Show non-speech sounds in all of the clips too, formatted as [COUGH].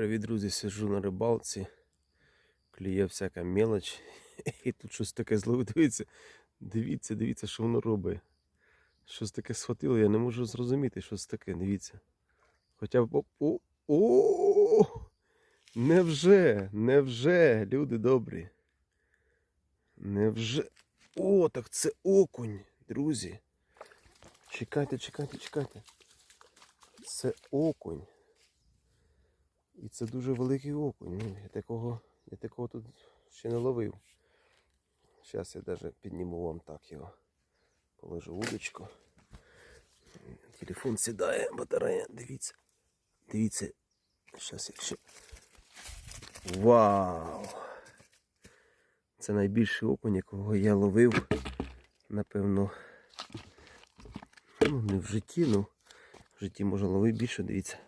Привіт, друзі, сиджу на рибалці. Клює всяка мелоч. [LAUGHS] І тут щось таке зловив. Дивіться, дивіться, дивіться, що воно робить. Щось таке схватило, я не можу зрозуміти, що це таке, дивіться. Хоча б. О, невже, невже, люди добрі. Невже. О, так це окунь, друзі. Чекайте, чекайте, чекайте. Це окунь. І це дуже великий окунь. Я такого, я такого тут ще не ловив. Зараз я навіть підніму вам так його. Положу удочку. Телефон сідає, батарея, дивіться. Дивіться. Зараз якщо. Вау! Це найбільший окунь, якого я ловив. Напевно. Ну, не в житті, ну в житті можна ловити більше, дивіться.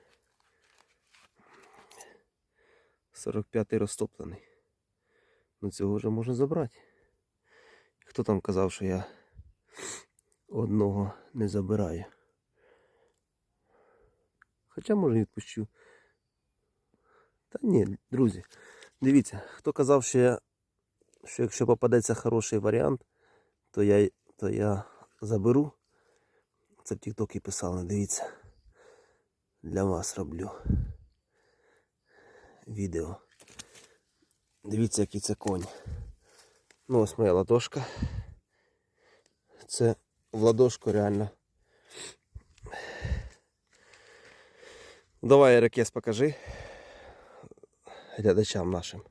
45-й розтоплений. Ну цього вже можна забрати. Хто там казав, що я одного не забираю? Хоча може відпущу. Та ні, друзі, дивіться, хто казав, що я, що якщо попадеться хороший варіант, то я, то я заберу. Це в Тіктокі писали, дивіться. Для вас роблю відео. Дивіться, який це конь. Ну, ось моя ладошка. Це в ладошку реально. Давай, Ерекес, покажи глядачам нашим.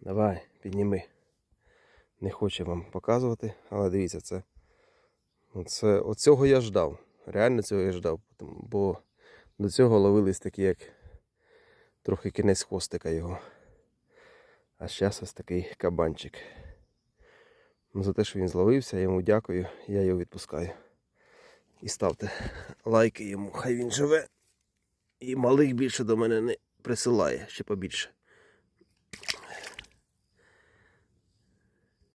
Давай, підніми. Не хочу вам показувати, але дивіться, це. Це оцього я ждав. Реально цього я ждав. Бо до цього ловились такі, як трохи кінець хвостика його. А зараз ось такий кабанчик. За те, що він зловився, я йому дякую, я його відпускаю. І ставте лайки йому, хай він живе. І малих більше до мене не присилає ще побільше.